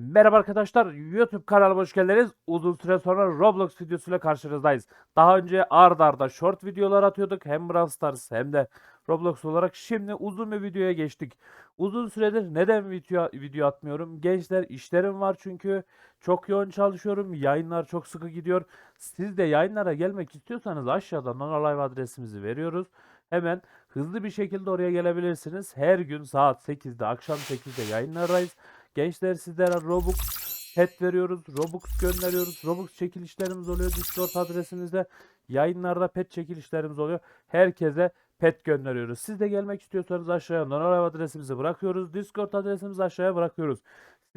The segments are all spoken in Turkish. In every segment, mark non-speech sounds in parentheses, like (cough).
Merhaba arkadaşlar, YouTube kanalıma hoş geldiniz. Uzun süre sonra Roblox videosuyla karşınızdayız. Daha önce ard arda short videolar atıyorduk. Hem Brawl Stars hem de Roblox olarak. Şimdi uzun bir videoya geçtik. Uzun süredir neden video, video atmıyorum? Gençler işlerim var çünkü. Çok yoğun çalışıyorum. Yayınlar çok sıkı gidiyor. Siz de yayınlara gelmek istiyorsanız aşağıda Nona Live adresimizi veriyoruz. Hemen hızlı bir şekilde oraya gelebilirsiniz. Her gün saat 8'de, akşam 8'de yayınlardayız. Gençler sizlere Robux pet veriyoruz. Robux gönderiyoruz. Robux çekilişlerimiz oluyor Discord adresimizde. Yayınlarda pet çekilişlerimiz oluyor. Herkese pet gönderiyoruz. Siz de gelmek istiyorsanız aşağıya Nonolive adresimizi bırakıyoruz. Discord adresimizi aşağıya bırakıyoruz.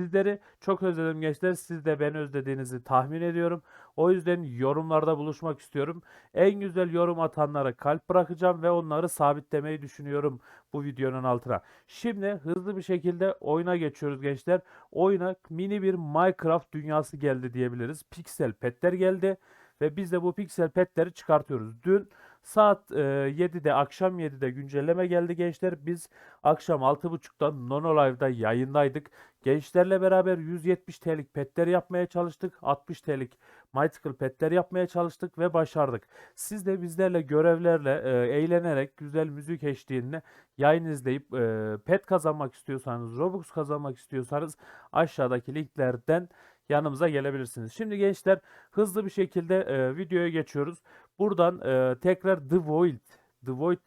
Sizleri çok özledim gençler. Siz de beni özlediğinizi tahmin ediyorum. O yüzden yorumlarda buluşmak istiyorum. En güzel yorum atanlara kalp bırakacağım ve onları sabitlemeyi düşünüyorum bu videonun altına. Şimdi hızlı bir şekilde oyuna geçiyoruz gençler. Oyuna mini bir Minecraft dünyası geldi diyebiliriz. Pixel petler geldi ve biz de bu pixel petleri çıkartıyoruz. Dün saat e, 7'de akşam 7'de güncelleme geldi gençler. Biz akşam 6.30'da Nono Live'da yayındaydık. Gençlerle beraber 170 TL'lik petler yapmaya çalıştık. 60 TL'lik Mythical petler yapmaya çalıştık ve başardık. Siz de bizlerle görevlerle e, eğlenerek güzel müzik eşliğinde yayın izleyip e, pet kazanmak istiyorsanız, Robux kazanmak istiyorsanız aşağıdaki linklerden yanımıza gelebilirsiniz. Şimdi gençler hızlı bir şekilde e, videoya geçiyoruz. Buradan e, tekrar The Void The Void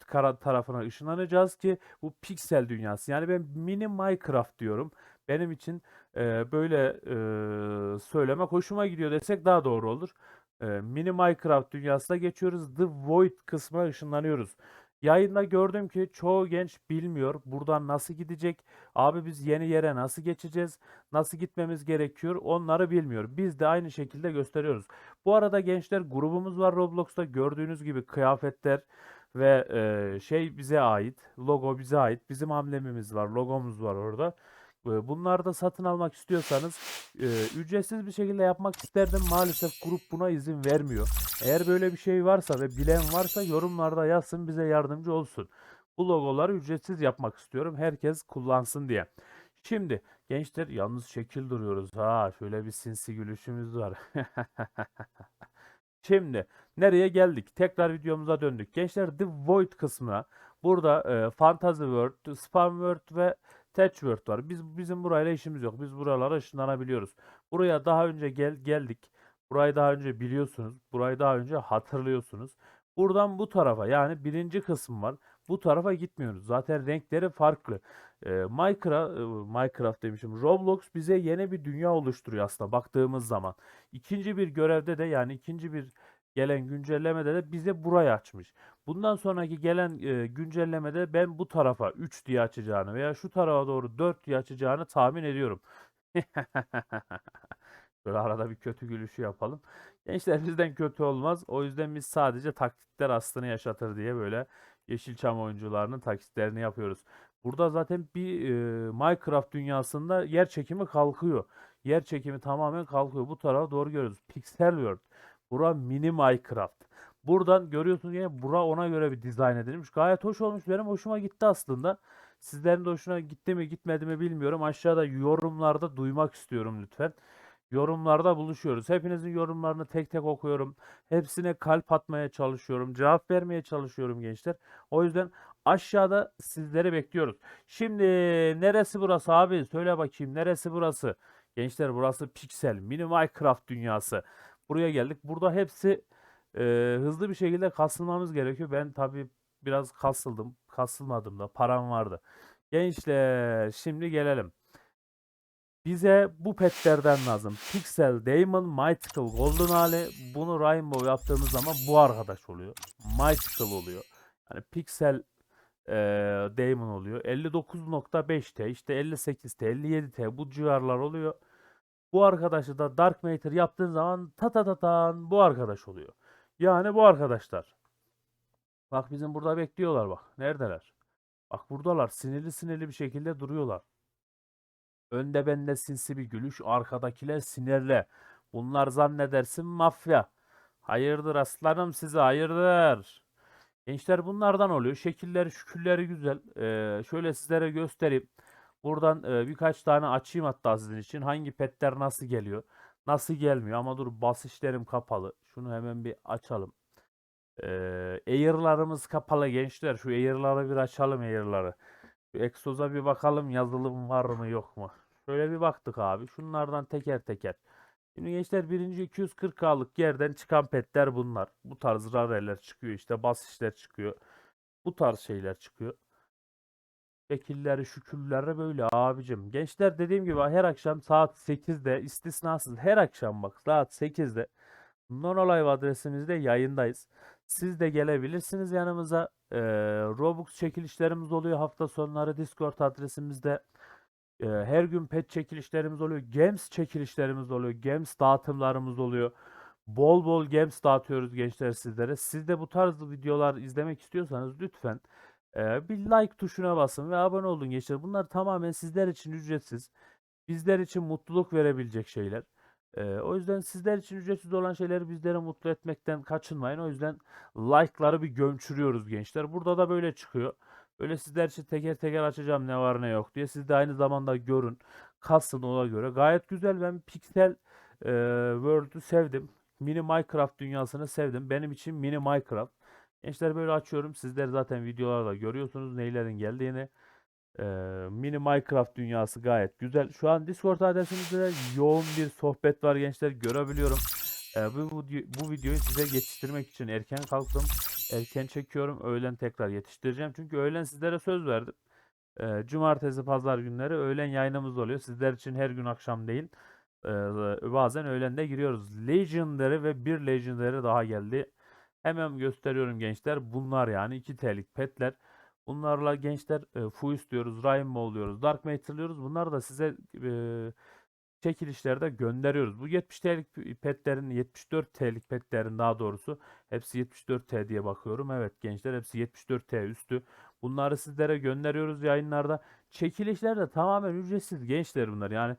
tarafına ışınlanacağız ki bu piksel dünyası. Yani ben mini Minecraft diyorum. Benim için e, böyle e, söylemek hoşuma gidiyor desek daha doğru olur. E, mini Minecraft dünyasına geçiyoruz. The Void kısmına ışınlanıyoruz. Yayında gördüm ki çoğu genç bilmiyor. Buradan nasıl gidecek? Abi biz yeni yere nasıl geçeceğiz? Nasıl gitmemiz gerekiyor? Onları bilmiyor. Biz de aynı şekilde gösteriyoruz. Bu arada gençler grubumuz var Roblox'ta. Gördüğünüz gibi kıyafetler ve e, şey bize ait. Logo bize ait. Bizim amblemimiz var. Logomuz var orada. E, Bunları da satın almak istiyorsanız e, ücretsiz bir şekilde yapmak isterdim. Maalesef grup buna izin vermiyor. Eğer böyle bir şey varsa ve bilen varsa yorumlarda yazsın bize yardımcı olsun. Bu logoları ücretsiz yapmak istiyorum. Herkes kullansın diye. Şimdi gençler yalnız şekil duruyoruz. Ha şöyle bir sinsi gülüşümüz var. (laughs) Şimdi nereye geldik? Tekrar videomuza döndük. Gençler The Void kısmına burada e, Fantasy World, Spam World ve Touch World var. Biz bizim burayla işimiz yok. Biz buralara ışınlanabiliyoruz. Buraya daha önce gel geldik. Burayı daha önce biliyorsunuz. Burayı daha önce hatırlıyorsunuz. Buradan bu tarafa yani birinci kısım var. Bu tarafa gitmiyoruz. Zaten renkleri farklı. Ee, Minecraft, Minecraft demişim. Roblox bize yeni bir dünya oluşturuyor aslında baktığımız zaman. İkinci bir görevde de yani ikinci bir gelen güncellemede de bize burayı açmış. Bundan sonraki gelen e, güncellemede ben bu tarafa 3 diye açacağını veya şu tarafa doğru 4 diye açacağını tahmin ediyorum. (laughs) Böyle arada bir kötü gülüşü yapalım. Gençler bizden kötü olmaz. O yüzden biz sadece taklitler aslını yaşatır diye böyle Yeşilçam oyuncularının taklitlerini yapıyoruz. Burada zaten bir e, Minecraft dünyasında yer çekimi kalkıyor. Yer çekimi tamamen kalkıyor. Bu tarafa doğru görüyoruz. Pixel World. Bura mini Minecraft. Buradan görüyorsunuz yine bura ona göre bir dizayn edilmiş. Gayet hoş olmuş. Benim hoşuma gitti aslında. Sizlerin de hoşuna gitti mi gitmedi mi bilmiyorum. Aşağıda yorumlarda duymak istiyorum lütfen. Yorumlarda buluşuyoruz. Hepinizin yorumlarını tek tek okuyorum. Hepsine kalp atmaya çalışıyorum. Cevap vermeye çalışıyorum gençler. O yüzden aşağıda sizleri bekliyoruz. Şimdi neresi burası abi? Söyle bakayım neresi burası? Gençler burası Pixel Mini Minecraft dünyası. Buraya geldik. Burada hepsi e, hızlı bir şekilde kasılmamız gerekiyor. Ben tabii biraz kasıldım. Kasılmadım da param vardı. Gençler şimdi gelelim. Bize bu petlerden lazım. Pixel, Diamond, Mythical, Golden hali. Bunu Rainbow yaptığımız zaman bu arkadaş oluyor. Mythical oluyor. Yani Pixel eee Diamond oluyor. 59.5T, işte 58T, 57T bu civarlar oluyor. Bu arkadaşı da Dark Matter yaptığın zaman ta ta ta tan bu arkadaş oluyor. Yani bu arkadaşlar. Bak bizim burada bekliyorlar bak. Neredeler? Bak buradalar. Sinirli sinirli bir şekilde duruyorlar. Önde bende sinsi bir gülüş, arkadakiler sinirli. Bunlar zannedersin mafya. Hayırdır aslanım size, hayırdır. Gençler bunlardan oluyor. Şekilleri, şükürleri güzel. Ee, şöyle sizlere göstereyim. Buradan e, birkaç tane açayım hatta sizin için. Hangi petler nasıl geliyor? Nasıl gelmiyor? Ama dur basışlarım kapalı. Şunu hemen bir açalım. Ee, Air'larımız kapalı gençler. Şu Air'ları bir açalım Air'ları. Şu egzoza bir bakalım yazılım var mı yok mu? Şöyle bir baktık abi. Şunlardan teker teker. Şimdi gençler birinci 240K'lık yerden çıkan petler bunlar. Bu tarz rareler çıkıyor işte basışlar çıkıyor. Bu tarz şeyler çıkıyor. Şekilleri şükürleri böyle abicim. Gençler dediğim gibi her akşam saat 8'de istisnasız her akşam bak saat 8'de Nonolive adresimizde yayındayız. Siz de gelebilirsiniz yanımıza. Ee, Robux çekilişlerimiz oluyor hafta sonları Discord adresimizde. Ee, her gün pet çekilişlerimiz oluyor. Games çekilişlerimiz oluyor. Games dağıtımlarımız oluyor. Bol bol games dağıtıyoruz gençler sizlere. Siz de bu tarz videolar izlemek istiyorsanız lütfen e, bir like tuşuna basın ve abone olun gençler. Bunlar tamamen sizler için ücretsiz. Bizler için mutluluk verebilecek şeyler. E, o yüzden sizler için ücretsiz olan şeyleri bizlere mutlu etmekten kaçınmayın. O yüzden like'ları bir gömçürüyoruz gençler. Burada da böyle çıkıyor. Böyle sizler için teker teker açacağım ne var ne yok diye. Siz de aynı zamanda görün. Kasın ona göre. Gayet güzel. Ben Pixel e, World'ü sevdim. Mini Minecraft dünyasını sevdim. Benim için mini Minecraft. Gençler böyle açıyorum. Sizler zaten videolarda görüyorsunuz neylerin geldiğini. Ee, mini Minecraft dünyası gayet güzel. Şu an Discord adresimizde de yoğun bir sohbet var gençler. Görebiliyorum. Ee, bu, bu, bu videoyu size yetiştirmek için erken kalktım. Erken çekiyorum. Öğlen tekrar yetiştireceğim. Çünkü öğlen sizlere söz verdim. Ee, cumartesi, pazar günleri öğlen yayınımız oluyor. Sizler için her gün akşam değil. Ee, bazen öğlende giriyoruz. Legendary ve bir Legendary daha geldi. Hemen gösteriyorum gençler. Bunlar yani 2 TL'lik petler. Bunlarla gençler e, Fuis diyoruz, Rainbow oluyoruz, Dark Matter diyoruz. Bunları da size e, çekilişlerde gönderiyoruz. Bu 70 TL'lik petlerin 74 TL'lik petlerin daha doğrusu hepsi 74 T diye bakıyorum. Evet gençler hepsi 74 T üstü. Bunları sizlere gönderiyoruz yayınlarda. Çekilişler de tamamen ücretsiz gençler bunlar. Yani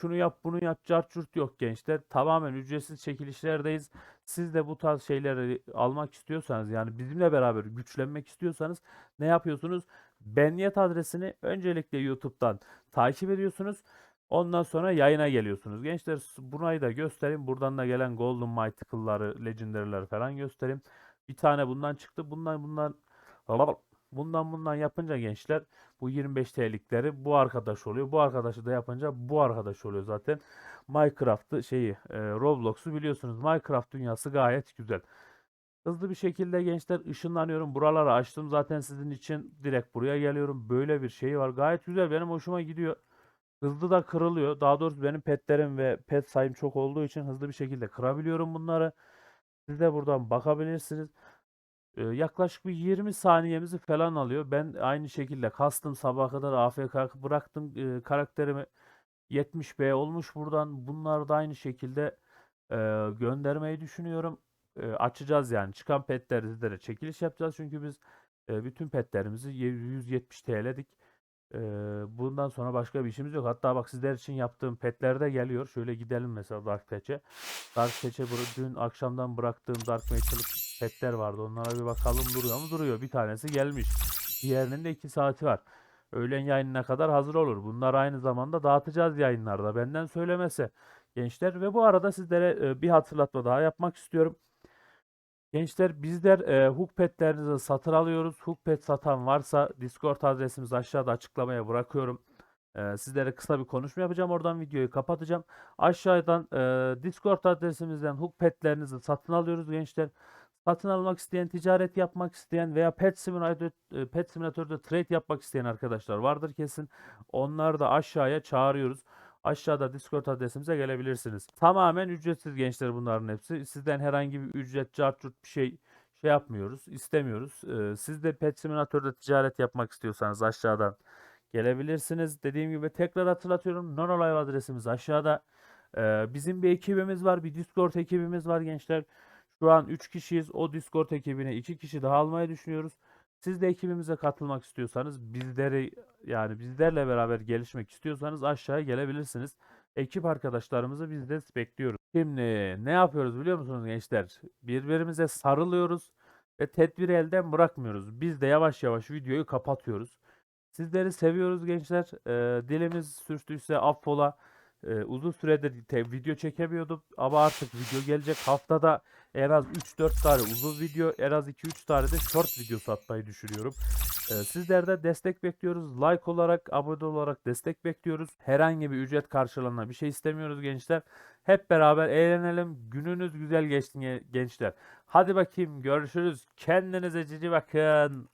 şunu yap bunu yap carçurt yok gençler. Tamamen ücretsiz çekilişlerdeyiz. Siz de bu tarz şeyleri almak istiyorsanız yani bizimle beraber güçlenmek istiyorsanız ne yapıyorsunuz? Beniyet adresini öncelikle YouTube'dan takip ediyorsunuz. Ondan sonra yayına geliyorsunuz. Gençler burayı da göstereyim. Buradan da gelen Golden Mythical'ları, Legendary'leri falan göstereyim. Bir tane bundan çıktı. Bundan bundan bundan bundan yapınca gençler bu 25 TL'likleri bu arkadaş oluyor. Bu arkadaşı da yapınca bu arkadaş oluyor zaten. Minecraft'ı şeyi e, Roblox'u biliyorsunuz. Minecraft dünyası gayet güzel. Hızlı bir şekilde gençler ışınlanıyorum. Buraları açtım zaten sizin için. Direkt buraya geliyorum. Böyle bir şey var. Gayet güzel. Benim hoşuma gidiyor. Hızlı da kırılıyor. Daha doğrusu benim petlerim ve pet sayım çok olduğu için hızlı bir şekilde kırabiliyorum bunları. Siz de buradan bakabilirsiniz. Ee, yaklaşık bir 20 saniyemizi falan alıyor. Ben aynı şekilde kastım sabaha kadar AFK bıraktım e, karakterimi 70B olmuş buradan. Bunları da aynı şekilde e, göndermeyi düşünüyorum. E, açacağız yani. Çıkan petleri sizlere çekiliş yapacağız. Çünkü biz e, bütün petlerimizi 170 TL'dik. Bundan sonra başka bir işimiz yok. Hatta bak sizler için yaptığım petler de geliyor. Şöyle gidelim mesela Dark Patch'e. Dark Patch'e dün akşamdan bıraktığım Dark Metal'lık petler vardı. Onlara bir bakalım duruyor mu? Duruyor. Bir tanesi gelmiş. Diğerinin de 2 saati var. Öğlen yayınına kadar hazır olur. Bunlar aynı zamanda dağıtacağız yayınlarda. Benden söylemesi gençler. Ve bu arada sizlere bir hatırlatma daha yapmak istiyorum. Gençler bizler e, hook petlerinizi satın alıyoruz. Hook pet satan varsa Discord adresimiz aşağıda açıklamaya bırakıyorum. E, sizlere kısa bir konuşma yapacağım. Oradan videoyu kapatacağım. Aşağıdan e, Discord adresimizden hook petlerinizi satın alıyoruz gençler. Satın almak isteyen, ticaret yapmak isteyen veya Pet Simulator, Pet Simulator'da trade yapmak isteyen arkadaşlar vardır kesin. Onları da aşağıya çağırıyoruz. Aşağıda Discord adresimize gelebilirsiniz. Tamamen ücretsiz gençler bunların hepsi. Sizden herhangi bir ücret, cartçurt bir şey şey yapmıyoruz, istemiyoruz. Ee, siz de Pet Simulator'da ticaret yapmak istiyorsanız aşağıdan gelebilirsiniz. Dediğim gibi tekrar hatırlatıyorum. Nonolive adresimiz aşağıda. Ee, bizim bir ekibimiz var, bir Discord ekibimiz var gençler. Şu an 3 kişiyiz. O Discord ekibine 2 kişi daha almayı düşünüyoruz. Siz de ekibimize katılmak istiyorsanız bizleri yani bizlerle beraber gelişmek istiyorsanız aşağıya gelebilirsiniz. Ekip arkadaşlarımızı biz de bekliyoruz. Şimdi ne yapıyoruz biliyor musunuz gençler? Birbirimize sarılıyoruz ve tedbiri elden bırakmıyoruz. Biz de yavaş yavaş videoyu kapatıyoruz. Sizleri seviyoruz gençler. Ee, dilimiz sürçtüyse affola. Ee, uzun süredir te- video çekemiyordum ama artık video gelecek. Haftada en az 3-4 tane uzun video, en az 2-3 tane de short videosu atmayı düşünüyorum. Ee, sizlerden destek bekliyoruz. Like olarak, abone olarak destek bekliyoruz. Herhangi bir ücret karşılığında bir şey istemiyoruz gençler. Hep beraber eğlenelim. Gününüz güzel geçsin ge- gençler. Hadi bakayım görüşürüz. Kendinize cici bakın.